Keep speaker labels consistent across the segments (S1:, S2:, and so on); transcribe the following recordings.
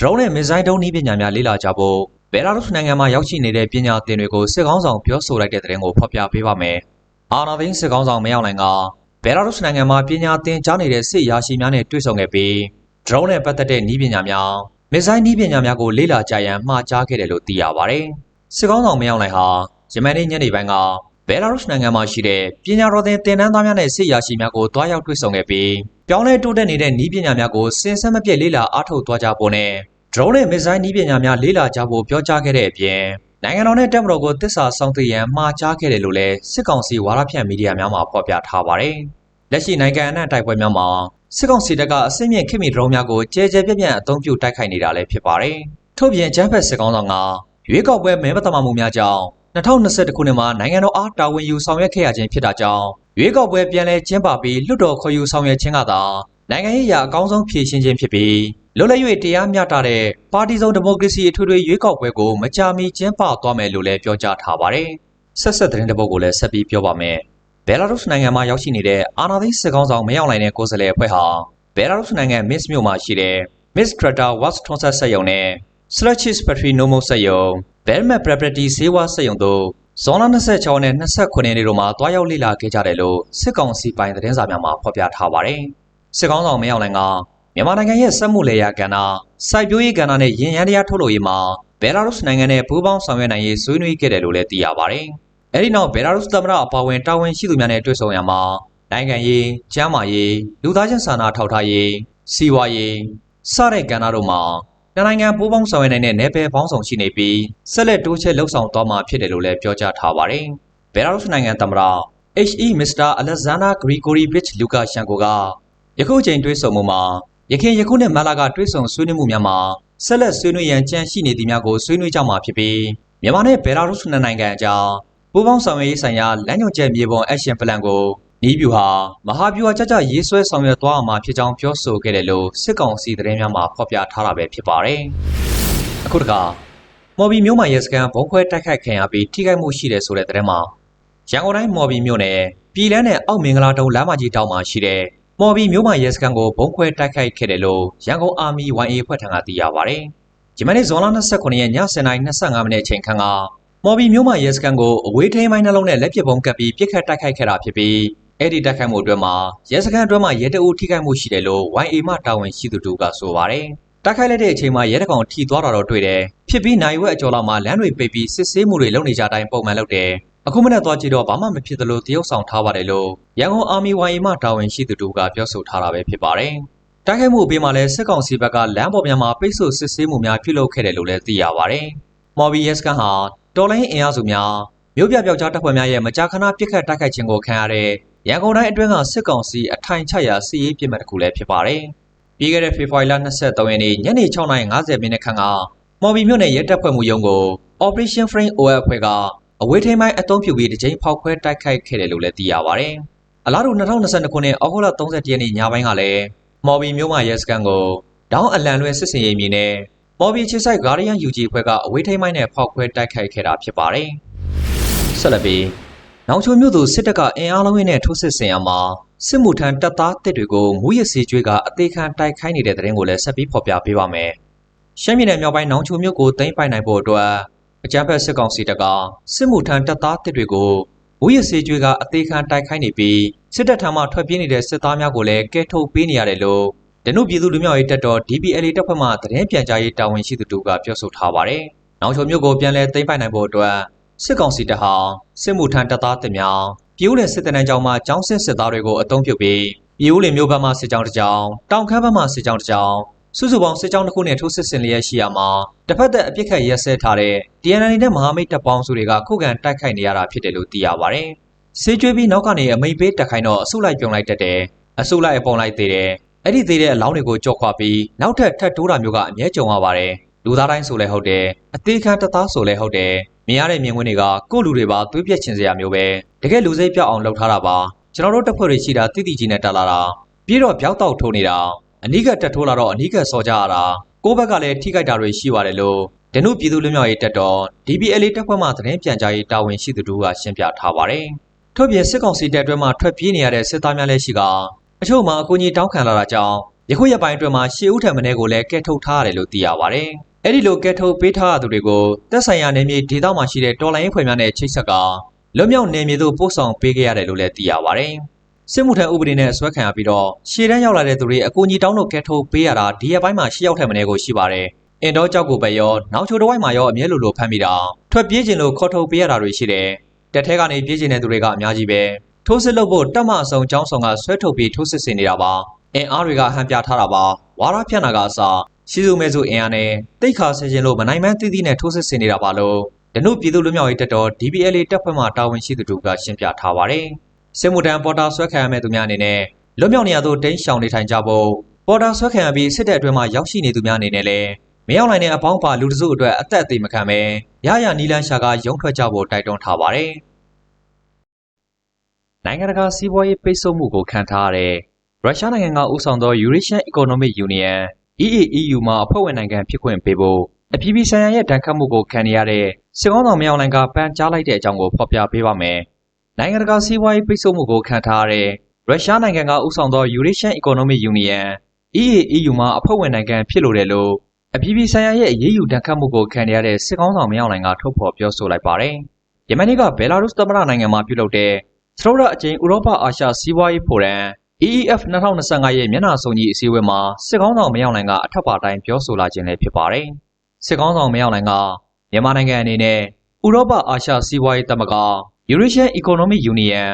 S1: ဒရုန်းနဲ့မစ်ဇိုင်းဒုံးနည်းပညာများလေ့လာကြဖို့ဘယ်လာရုစ်နိုင်ငံမှာရောက်ရှိနေတဲ့ပညာသင်တွေကိုစစ်ကောင်းဆောင်ပြောဆိုလိုက်တဲ့တဲ့ရင်ကိုဖော်ပြပေးပါမယ်။အာနာသိန်းစစ်ကောင်းဆောင်မရောက်နိုင်ကဘယ်လာရုစ်နိုင်ငံမှာပညာသင်ကြားနေတဲ့စစ်ရာရှိများနဲ့တွေ့ဆုံခဲ့ပြီးဒရုန်းနဲ့ပတ်သက်တဲ့နည်းပညာများမစ်ဇိုင်းနည်းပညာများကိုလေ့လာကြရန်မှာကြားခဲ့တယ်လို့သိရပါတယ်။စစ်ကောင်းဆောင်မရောက်နိုင်ဟာယမန်နေ့ညနေပိုင်းက ဘယ်လာရုစ်နိုင်ငံမှာရှိတဲ့ပညာတော်သင်သင်တန်းသားများနဲ့စစ်ရာရှိများကိုတွားရောက်တွေ့ဆုံခဲ့ပြီးပြောင်းလဲတိုးတက်နေတဲ့နည်းပညာများကိုစင်ဆက်မပြတ်လေ့လာအားထုတ်သွားကြဖို့နဲ့ဒရုန်းနဲ့မစ်ဇိုင်းနည်းပညာများလေ့လာကြဖို့ပြောကြားခဲ့တဲ့အပြင်နိုင်ငံတော်နဲ့တပ်မတော်ကိုတစ္ဆာဆောင်သိရန်မှာကြားခဲ့တယ်လို့လည်းစစ်ကောင်စီဝါဒဖြန့်မီဒီယာများမှာဖော်ပြထားပါတယ်။လက်ရှိနိုင်ငံအနှံ့တိုက်ပွဲများမှာစစ်ကောင်စီတပ်ကအစိမ့်မြင့်ခင်မီဒရုန်းများကိုကြဲကြဲပြန့်ပြန့်အသုံးပြုတိုက်ခိုက်နေတာလည်းဖြစ်ပါတယ်။ထို့ပြင်ကျန်းဖက်စစ်ကောင်ဆောင်ကရွေးကောက်ပွဲမဲမတမာမှုများကြောင့် 2021ခုနှစ်မှာနိုင်ငံတော်အားတာဝန်ယူဆောင်ရွက်ခဲ့ရခြင်းဖြစ်တာကြောင့်ရွေးကောက်ပွဲပြန်လည်ကျင်းပပြီးလွတ်တော်ခေါ်ယူဆောင်ရွက်ခြင်းကသာနိုင်ငံရေးအရာအကောင်းဆုံးဖြည့်ရှင်းခြင်းဖြစ်ပြီးလွတ်လပ်၍တရားမျှတတဲ့ပါတီစုံဒီမိုကရေစီအထွေထွေရွေးကောက်ပွဲကိုမကြာမီကျင်းပသွားမယ်လို့လည်းပြောကြားထားပါတယ်။ဆက်ဆက်သတင်းတပုတ်ကိုလည်းဆက်ပြီးပြောပါမယ်။ဘယ်လာရုစ်နိုင်ငံမှာရောက်ရှိနေတဲ့အာဏာသိမ်းစစ်ကောင်းဆောင်မရောက်နိုင်တဲ့ကိုယ်စားလှယ်အဖွဲ့ဟာဘယ်လာရုစ်နိုင်ငံမစ်မြို့မှာရှိတဲ့ Miss Greta Wax ထွန်းဆက်ဆက်ယုံနဲ့ Slutchis Petri Nomo ဆက်ယုံ Belmet Property ဈေးဝါဆက်ယုံတို့ဇွန်လ26နဲ့29ရက်နေ့တို့မှာတွားရောက်လေ့လာခဲ့ကြတယ်လို့စစ်ကောင်စီပိုင်သတင်းစာများမှာဖော်ပြထားပါတယ်။စစ်ကောင်းဆောင်မရောက်နိုင်ကမြန်မာနိုင်ငံရဲ့စက်မှုလေယာကဏ္ဍစိုက်ပျိုးရေးကဏ္ဍနဲ့ရင်ရန်တရားထုတ်လုပ်ရေးမှာဘယ်လာရုစ်နိုင်ငံနဲ့ပူးပေါင်းဆောင်ရွက်နိုင်ရေးဆွေးနွေးခဲ့တယ်လို့လည်းသိရပါတယ်။အဲဒီနောက်ဘယ်လာရုစ်သမ္မတအပါအဝင်တာဝန်ရှိသူများနဲ့တွေ့ဆုံရမှာနိုင်ငံရေး၊ကျန်းမာရေး၊လူသားချင်းစာနာထောက်ထားရေး၊စီးပွားရေးစတဲ့ကဏ္ဍတို့မှာ နိုင်ငံပူးပေါင်းဆောင်ရွက်နိုင်တဲ့နယ်ပယ်ပေါင်းဆောင်ရှိနေပြီးဆက်လက်တိုးချဲ့လှုပ်ဆောင်သွားမှာဖြစ်တယ်လို့လည်းပြောကြားထားပါတယ်။ဘယ်လာရုစ်နိုင်ငံသမ္မတ HE Mr. Alexander Grigorievich Lukashenko ကယခုချိန်တွေ့ဆုံမှုမှာရခိုင်ယခုနှစ်မလာကတွေ့ဆုံဆွေးနွေးမှုများမှာဆက်လက်ဆွေးနွေးရန်ကြံရှိနေသည်များကိုဆွေးနွေးကြမှာဖြစ်ပြီးမြန်မာနဲ့ဘယ်လာရုစ်နိုင်ငံအကြားပူးပေါင်းဆောင်ရွက်ရေးဆိုင်ရာလမ်းညွှန်ချက်မြေပုံ Action Plan ကို နီးဗျူဟာမဟာဗျူဟာကြကြရေးဆွဲဆောင်ရွက်သွားအောင်မှာဖြစ်ကြောင်းပြောဆိုခဲ့တယ်လို့စစ်ကောင်စီသတင်းများမှာဖော်ပြထားတာပဲဖြစ်ပါတယ်။အခုတခါမော်ဘီမြို့မှာရဲစခန်းဘုံခွဲတိုက်ခိုက်ခံရပြီးထိခိုက်မှုရှိတယ်ဆိုတဲ့သတင်းမှာရန်ကုန်တိုင်းမော်ဘီမြို့နယ်ပြည်လန်းနဲ့အောက်မင်္ဂလာတုံးလမ်းမကြီးတောင်မှာရှိတဲ့မော်ဘီမြို့မှာရဲစခန်းကိုဘုံခွဲတိုက်ခိုက်ခဲ့တယ်လို့ရန်ကုန်အာမီ YA ဖွဲ့ထံကသိရပါတယ်။ဒီမနေ့ဇွန်လ29ရက်ည7:25မိနစ်အချိန်ခန့်ကမော်ဘီမြို့မှာရဲစခန်းကိုအဝေးထိန်းမိုင်းနှလုံးနဲ့လက်ပစ်ပုံးကပ်ပြီးပစ်ခတ်တိုက်ခိုက်ခဲ့တာဖြစ်ပြီး အဲ့ဒီတိုက်ခိုက်မှုအတွင်းမှာရဲစခန်းအတွင်းမှာရဲတအုပ်ထိခိုက်မှုရှိတယ်လို့ YA မှတာဝန်ရှိသူတို့ကဆိုပါတယ်။တိုက်ခိုက်လိုက်တဲ့အချိန်မှာရဲတကောင်ထိသွားတာတော့တွေ့တယ်။ဖြစ်ပြီးနိုင်ဝက်အကျော်လောက်မှာလမ်းတွေပိတ်ပြီးစစ်ဆေးမှုတွေလုပ်နေကြတိုင်းပုံမှန်လုပ်တယ်။အခုမနေ့သွားကြည့်တော့ဘာမှမဖြစ်သလိုတရုတ်ဆောင်ထားပါတယ်လို့ရန်ကုန်အာမီ YA မှတာဝန်ရှိသူတို့ကပြောဆိုထားတာပဲဖြစ်ပါတယ်။တိုက်ခိုက်မှုအပြီးမှာလည်းစစ်ကောင်စီဘက်ကလမ်းပေါ်များမှာပိတ်ဆို့စစ်ဆေးမှုများပြုလုပ်ခဲ့တယ်လို့လည်းသိရပါတယ်။မော်ဘီယက်စကန်ဟာတော်လိုင်းအင်အားစုများမြို့ပြပျောက်ကြားတပ်ဖွဲ့များရဲ့မကြာခဏပြစ်ခတ်တိုက်ခိုက်ခြင်းကိုခံရတဲ့ ရန်ကုန်တိုင်းအတွင်းကစစ်ကောင်စီအထိုင်ချရာစီးရေးပြစ်မှတ်တစ်ခုလည်းဖြစ်ပါတယ်။ပြီးခဲ့တဲ့ဖေဖော်ဝါရီလ23ရက်နေ့ညနေ6:50မိနစ်ခန့်ကမော်ဘီမြို့နယ်ရဲတပ်ဖွဲ့မှုရုံးကို Operation Frame OL အဖွဲ့ကအဝေးထိန်းပိုင်းအသုံးပြုပြီးတကြိမ်ဖောက်ခွဲတိုက်ခိုက်ခဲ့တယ်လို့လည်းသိရပါတယ်။အလားတူ2022ခုနှစ်အောက်တိုဘာ31ရက်နေ့ညပိုင်းကလည်းမော်ဘီမြို့မှာရဲစခန်းကိုဒေါင်းအလံလွဲစစ်စင်ရေးမြင်းနဲ့မော်ဘီချစ်ဆိုင် Guardian UG အဖွဲ့ကအဝေးထိန်းပိုင်းနဲ့ဖောက်ခွဲတိုက်ခိုက်ခဲ့တာဖြစ်ပါတယ်။ဆက်လက်ပြီး နောင်ချိုမြို့သူစစ်တပ်ကအင်အားလုံးနဲ့ထိုးစစ်ဆင်ရမှာစစ်မှုထမ်းတပ်သားတစ်တွေကိုမူရစ်စီကျွေးကအသေးခံတိုက်ခိုင်းနေတဲ့တဲ့ရင်ကိုလည်းဆက်ပြီးဖော်ပြပေးပါမယ်။ရှမ်းပြည်နယ်မြောက်ပိုင်းနောင်ချိုမြို့ကိုသိမ်းပိုက်နိုင်ဖို့အတွက်အကြမ်းဖက်စစ်ကောင်စီတပ်ကစစ်မှုထမ်းတပ်သားတစ်တွေကိုမူရစ်စီကျွေးကအသေးခံတိုက်ခိုင်းနေပြီးစစ်တပ်ထံမှထွက်ပြေးနေတဲ့စစ်သားများကိုလည်းကဲထုတ်ပေးနေရတယ်လို့ဒနုပြည်သူလူမျိုးရေးတပ်တော် DPLA တပ်ဖွဲ့မှသတင်းပြန်ကြားရေးတာဝန်ရှိသူတို့ကပြောဆိုထားပါတယ်။နောင်ချိုမြို့ကိုပြန်လည်သိမ်းပိုက်နိုင်ဖို့အတွက် စစ်ကောင်စီတပ်ဟာစစ်မှုထမ်းတပ်သားတင်များပြည်ဦးလယ်စစ်တနန်းကျောင်းမှကျောင်းစစ်စစ်သားတွေကိုအုံပြုပြီးပြည်ဦးလယ်မြို့ဘက်မှစစ်ကြောင်းတစ်ကြောင်းတောင်ခမ်းဘက်မှစစ်ကြောင်းတစ်ကြောင်းစုစုပေါင်းစစ်ကြောင်းတစ်ခုနဲ့ထိုးစစ်ဆင်လျက်ရှိရမှာတစ်ဖက်သက်အပြစ်ခတ်ရက်စဲထားတဲ့ DNL နဲ့မဟာမိတ်တပ်ပေါင်းစုတွေကခုခံတိုက်ခိုက်နေရတာဖြစ်တယ်လို့သိရပါတယ်။စေးကျွေးပြီးနောက်ကနေအမိန်ပေးတက်ခိုင်းတော့အစုလိုက်ပြုံလိုက်တတ်တယ်။အစုလိုက်အပုံလိုက်သေးတယ်။အဲ့ဒီသေးတဲ့အလောင်းတွေကိုကြော့ခွာပြီးနောက်ထပ်ထပ်တိုးတာမျိုးကအမြဲကြုံရပါတယ်။ လူသားတိုင်းဆိုလဲဟုတ်တယ်။အသေးခံတသားဆိုလဲဟုတ်တယ်။မြင်ရတဲ့မြင်ကွင်းတွေကကိုယ့်လူတွေပါသွေးပြက်ချင်စရာမျိုးပဲတကယ်လူစိတ်ပြောက်အောင်လုပ်ထားတာပါကျွန်တော်တို့တပ်ဖွဲ့တွေရှိတာတိတိကြီးနဲ့တက်လာတာပြီးတော့ပြောက်တော့ထိုးနေတာအနီးကတက်ထိုးလာတော့အနီးကစော်ကြရတာကိုယ့်ဘက်ကလည်းထိခိုက်တာတွေရှိပါတယ်လို့ဒနုပြည်သူလူမျိုးရေးတက်တော် DBLA တပ်ဖွဲ့မှသတင်းပြန်ကြားရေးတာဝန်ရှိသူတို့ကရှင်းပြထားပါတယ်ထို့ပြင်စစ်ကောင်စီတပ်တွဲမှထွက်ပြေးနေရတဲ့စစ်သားများလည်းရှိကအချို့မှာအကူအညီတောင်းခံလာတာကြောင့်ယခုရက်ပိုင်းအတွင်းမှာရှေ့ဦးထံမင်းကိုလည်းကဲထုတ်ထားရတယ်လို့သိရပါတယ်။ အဲ့ဒီလိုကဲထုတ်ပေးထားရသူတွေကိုသက်ဆိုင်ရာနေမြေဒေသမှာရှိတဲ့တော်လိုင်းဖွဲ့များနဲ့ချိတ်ဆက်ကလွတ်မြောက်နေမြေသို့ပို့ဆောင်ပေးခဲ့ရတယ်လို့လည်းသိရပါတယ်။စစ်မှုထမ်းဥပဒေနဲ့ဆွဲခံရပြီးတော့ရှေ့တန်းရောက်လာတဲ့သူတွေအကူအညီတောင်းလို့ကဲထုတ်ပေးရတာဒီရက်ပိုင်းမှာရှေ့ရောက်ထက်မင်းကိုရှိပါတယ်။အင်တော့ကြောက်ကိုပဲရောနောက်ချိုတစ်ဝိုက်မှာရောအမြဲလိုလိုဖမ်းမိတာထွက်ပြေးခြင်းလို့ခေါ်ထုတ်ပေးရတာတွေရှိတယ်။တက်ထဲကနေပြေးခြင်းတဲ့သူတွေကအများကြီးပဲ။ထိုးစစ်လုပ်ဖို့တက်မအစုံចောင်းဆောင်ကဆွဲထုတ်ပြီးထိုးစစ်ဆင်နေတာပါ။အင်အားတွေကဟန်ပြထားတာပါ။ဝါရဖြန့်တာကအစ စီစုမဲစုအင်အားနဲ့တိတ်ခါဆင်ခြင်းလို့မနိုင်မှန်းသိသိနဲ့ထိုးစစ်ဆင်နေတာပါလို့ဒနုပြည်သူလူမျိုးရေးတက်တော် DBLA တပ်ဖွဲ့မှတာဝန်ရှိသူတို့ကရှင်းပြထားပါတယ်။စစ်မှုထမ်းပေါ်တာဆွဲခံရမဲ့သူများအနေနဲ့လွတ်မြောက်နေရသို့တိန်းရှောင်နေထိုင်ကြဖို့ပေါ်တာဆွဲခံရပြီးစစ်တပ်အတွင်းမှာရောက်ရှိနေသူများအနေနဲ့လည်းမရောက်နိုင်တဲ့အပေါင်းပါလူတစုအတွက်အသက်အသေးမခံပဲရရနီလန်းရှာကရုံထွက်ကြဖို့တိုက်တွန်းထားပါတယ်။နိုင်ငံတကာစီးပွားရေးပိတ်ဆို့မှုကိုခံထားရတဲ့ရုရှားနိုင်ငံကဦးဆောင်သော Eurasian Economic Union EAEU မှာအဖွဲ့ဝင်နိုင်ငံဖြစ်ခွင့်ပေးဖို့အပြည်ပြည်ဆိုင်ရာရဲ့တန်ခတ်မှုကိုခံနေရတဲ့စစ်ကောင်းဆောင်မြောင်လိုင်ကပန်ကြားလိုက်တဲ့အကြောင်းကိုဖော်ပြပေးပါမယ်။နိုင်ငံတကာစီးပွားရေးပိတ်ဆို့မှုကိုခံထားရတဲ့ရုရှားနိုင်ငံကဦးဆောင်သော Eurasian Economic Union EAEU မှာအဖွဲ့ဝင်နိုင်ငံဖြစ်လို့တယ်လို့အပြည်ပြည်ဆိုင်ရာရဲ့အရေးယူတန်ခတ်မှုကိုခံရတဲ့စစ်ကောင်းဆောင်မြောင်လိုင်ကထုတ်ဖော်ပြောဆိုလိုက်ပါတယ်။ယမန်နေ့ကဘယ်လာရုစ်သမ္မတနိုင်ငံမှာပြုလုပ်တဲ့သရုပ်ရအကျဉ်ဥရောပအာရှစီးပွားရေးဖိုရမ် EEF 2025ရဲ့မျက်နှာစုံကြီးအစည်းအဝေးမှာစစ်ကောင်းဆောင်မရောက်နိုင်ကအထက်ပါတိုင်းပြောဆိုလာခြင်းလည်းဖြစ်ပါတယ်။စစ်ကောင်းဆောင်မရောက်နိုင်ကမြန်မာနိုင်ငံအနေနဲ့ဥရောပအာရှစီးပွားရေးသမဂ္ဂ Eurasian Economic Union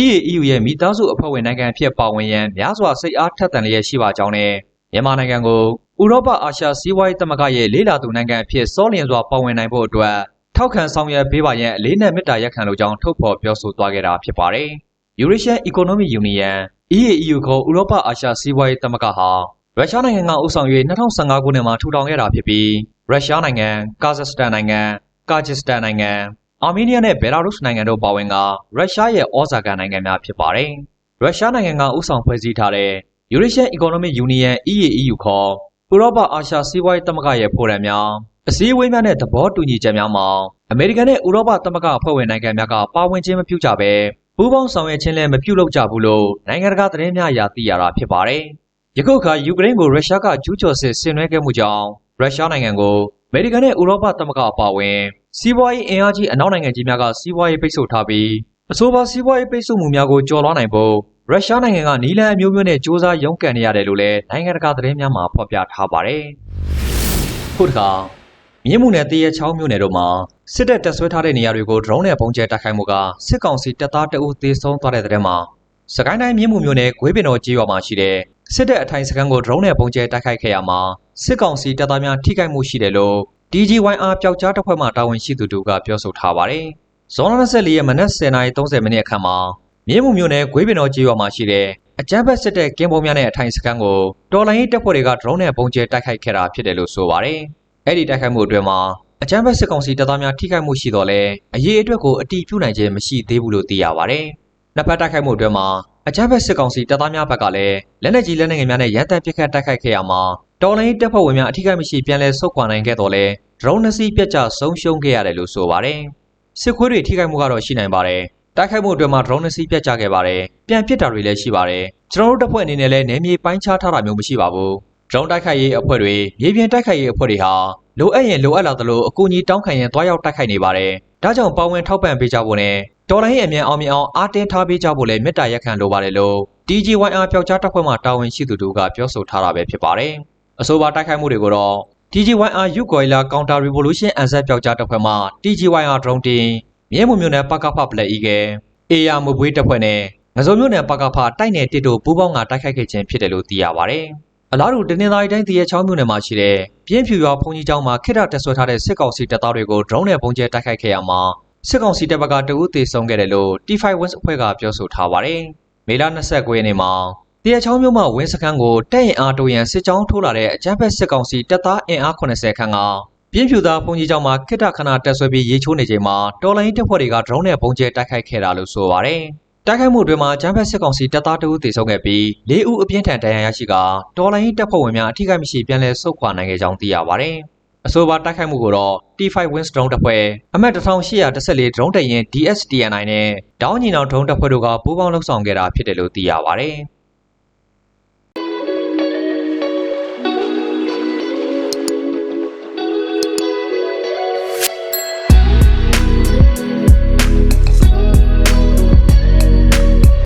S1: EAEU ရဲ့မိသားစုအဖွဲ့ဝင်နိုင်ငံဖြစ်ပါဝင်ရန်များစွာစိတ်အားထက်သန်လျက်ရှိပါကြောင်းနဲ့မြန်မာနိုင်ငံကိုဥရောပအာရှစီးပွားရေးသမဂ္ဂရဲ့လေးလာသူနိုင်ငံအဖြစ်စောလျင်စွာပါဝင်နိုင်ဖို့အတွက်ထောက်ခံဆောင်ရွက်ပေးပါရန်အလေးနက်မေတ္တာရက်ခံလိုကြောင်းထုတ်ဖော်ပြောဆိုသွားခဲ့တာဖြစ်ပါတယ်။ Eurasian Economic Union EAEU ခေါ်ဥရောပအာရှစီးပွားရေးသမဂ္ဂဟာရုရှားနိုင်ငံကဦးဆောင်၍2015ခုနှစ်မှာထူထောင်ခဲ့တာဖြစ်ပြီးရုရှားနိုင်ငံ၊ကာဇက်စတန်နိုင်ငံ၊ကာဂျစ်စတန်နိုင်ငံ၊အာမေးနီးယားနဲ့ဘယ်လာရုစ်နိုင်ငံတို့ပါဝင်ကရုရှားရဲ့ဩဇာခံနိုင်ငံများဖြစ်ပါတယ်။ရုရှားနိုင်ငံကဦးဆောင်ဖွဲ့စည်းထားတဲ့ Eurasian Economic Union EAEU ခေါ်ဥရောပအာရှစီးပွားရေးသမဂ္ဂရဲ့ဖိုရမ်များအစည်းအဝေးများနဲ့သဘောတူညီချက်များမှာအမေရိကန်နဲ့ဥရောပသမဂ္ဂအဖွဲ့ဝင်နိုင်ငံများကပါဝင်ခြင်းမပြုကြဘဲ ပူးပေါင်းဆောင်ရွက်ခြင်းလည်းမပြုလုပ်ကြဘူးလို့နိုင်ငံတကာသတင်းများအရသိရတာဖြစ်ပါတယ်။ယခုအခါယူကရိန်းကိုရုရှားကကျူးကျော်စစ်ဆင်နွှဲခဲ့မှုကြောင့်ရုရှားနိုင်ငံကိုအမေရိကန်နဲ့ဥရောပသမဂ္ဂအပါအဝင်စီးပွားရေးအင်အားကြီးအနောက်နိုင်ငံကြီးများကစီးပွားရေးပိတ်ဆို့ထားပြီးအဆိုပါစီးပွားရေးပိတ်ဆို့မှုများကိုကျော်လွှားနိုင်ဖို့ရုရှားနိုင်ငံကနီလန်အမျိုးမျိုးနဲ့စ조사ရုန်းကန်နေရတယ်လို့လည်းနိုင်ငံတကာသတင်းများမှာဖော်ပြထားပါတယ်။ခုတခါ မြင်းမှုနယ်တရချောင်းမြို့နယ်တို့မှာစစ်တပ်တပ်ဆွဲထားတဲ့နေရာတွေကို drone နဲ့ပုံကျဲတိုက်ခိုက်မှုကစစ်ကောင်စီတပ်သားတအုပ်သေဆုံးသွားတဲ့တဲ့မှာစကိုင်းတိုင်းမြင်းမှုမြို့နယ်ဂွေးပင်တော်ကြီးရွာမှာရှိတဲ့စစ်တပ်အထိုင်စခန်းကို drone နဲ့ပုံကျဲတိုက်ခိုက်ခဲ့ရမှာစစ်ကောင်စီတပ်သားများထိခိုက်မှုရှိတယ်လို့ DGYR ပျောက်ကြားတပ်ဖွဲ့မှတာဝန်ရှိသူတို့ကပြောဆိုထားပါတယ်။ဇွန်လ24ရက်မနက်10:30မိနစ်အခန့်မှာမြင်းမှုမြို့နယ်ဂွေးပင်တော်ကြီးရွာမှာရှိတဲ့အကြမ်းဖက်စစ်တပ်ကင်းပုံများနဲ့အထိုင်စခန်းကိုတော်လိုင်းရေးတပ်ဖွဲ့တွေက drone နဲ့ပုံကျဲတိုက်ခိုက်ခဲ့တာဖြစ်တယ်လို့ဆိုပါတယ်။ အဲ့ဒီတိုက်ခိုက်မှုအတွင်းမှာအကြမ်းဖက်စစ်ကောင်စီတပ်သားများထိခိုက်မှုရှိတော့လဲအရေးအတွက်ကိုအတိပြုနိုင်ခြင်းမရှိသေးဘူးလို့သိရပါတယ်။နှစ်ဖက်တိုက်ခိုက်မှုအတွင်းမှာအကြမ်းဖက်စစ်ကောင်စီတပ်သားများဘက်ကလည်းလက်နက်ကြီးလက်နက်ငယ်များနဲ့ရန်တမ်းပစ်ခတ်တိုက်ခိုက်ခဲ့ရမှာတော်လိုင်းတပ်ဖွဲ့ဝင်များအထိခိုက်မရှိပြန်လည်ဆုတ်ခွာနိုင်ခဲ့တော့လဲဒရုန်းနှစ်စီးပြတ်ကျဆုံးရှုံးခဲ့ရတယ်လို့ဆိုပါတယ်။စစ်ခွေးတွေထိခိုက်မှုကတော့ရှိနိုင်ပါတယ်။တိုက်ခိုက်မှုအတွင်းမှာဒရုန်းနှစ်စီးပြတ်ကျခဲ့ပါတယ်။ပြန်ပစ်တာတွေလည်းရှိပါတယ်။ကျွန်တော်တို့တပ်ဖွဲ့အနေနဲ့လည်းနယ်မြေပိုင်းခြားထားတာမျိုးမရှိပါဘူး။ ဒရုန်းတိုက်ခိုက်ရေးအဖွဲ့တွေမြေပြင်တိုက်ခိုက်ရေးအဖွဲ့တွေဟာလိုအပ်ရင်လိုအပ်လာသလိုအကူအညီတောင်းခံရင်တွားရောက်တိုက်ခိုက်နေပါတယ်။ဒါကြောင့်ပါဝင်ထောက်ပံ့ပေးကြဖို့နဲ့တော်လိုင်းရဲ့အမြန်အောင်မြင်အောင်အားတင်းထားပေးကြဖို့လည်းမေတ္တာရက်ခံလိုပါတယ်လို့ TGYR ပျောက်ကြားတပ်ဖွဲ့မှတာဝန်ရှိသူတို့ကပြောဆိုထားတာပဲဖြစ်ပါတယ်။အဆိုပါတိုက်ခိုက်မှုတွေကိုတော့ TGYR Ugoila Counter Revolution အန်ဆက်ပျောက်ကြားတပ်ဖွဲ့မှ TGYR Drone Team မြဲမှုမျိုးနဲ့ပကဖပလက်ဤကအေယာမပွေးတပ်ဖွဲ့နဲ့ငစုံမျိုးနဲ့ပကဖတိုက်နယ်တစ်တို့ပူးပေါင်းကတိုက်ခိုက်ခဲ့ခြင်းဖြစ်တယ်လို့သိရပါတယ်။ အလားတူတနင်္သာရီတိုင်းတရချောင်းမြို့နယ်မှာရှိတဲ့ပြင်းဖြူရွာဘုံကြီးကျောင်းမှာခိတတက်ဆွဲထားတဲ့စစ်ကောင်စီတပ်သားတွေကို drone နဲ့ပုံကျဲတိုက်ခိုက်ခဲ့ရမှာစစ်ကောင်စီတပ်ဘက်ကတအူးသေဆုံးခဲ့တယ်လို့ T5 Wins အဖွဲ့ကပြောဆိုထားပါတယ်။မေလ29ရက်နေ့မှာတရချောင်းမြို့မှာဝင်းစခန်းကိုတပ်ရင်အားတိုးရန်စစ်ကြောင်းထိုးလာတဲ့အကြမ်းဖက်စစ်ကောင်စီတပ်သားအင်အား80ခန်းကပြင်းဖြူသားဘုံကြီးကျောင်းမှာခိတခဏတက်ဆွဲပြီးရေချိုးနေချိန်မှာတော်လိုင်းတပ်ဖွဲ့တွေက drone နဲ့ပုံကျဲတိုက်ခိုက်ခဲ့တာလို့ဆိုပါတယ်။ တိုက်ခိုက်မှုအတွင်းမှာကျန်းဖက်စစ်ကောင်စီတပ်သားတအုပ်သေဆုံးခဲ့ပြီး၄ဦးအပြင်းထန်ဒဏ်ရာရရှိကတော်လိုင်းတပ်ဖွဲ့ဝင်များအထိကိမရှိပြန်လည်ဆုတ်ခွာနိုင်ခဲ့ကြောင်းသိရပါတယ်။အဆိုပါတိုက်ခိုက်မှုကိုတော့ T5 Wins drone တပ်ဖွဲ့အမှတ်1814 drone တပ်ရင်း DSTNI နဲ့ဒေါင်းညီနောင် drone တပ်ဖွဲ့တို့ကပူးပေါင်းလှုပ်ဆောင်ခဲ့တာဖြစ်တယ်လို့သိရပါတယ်။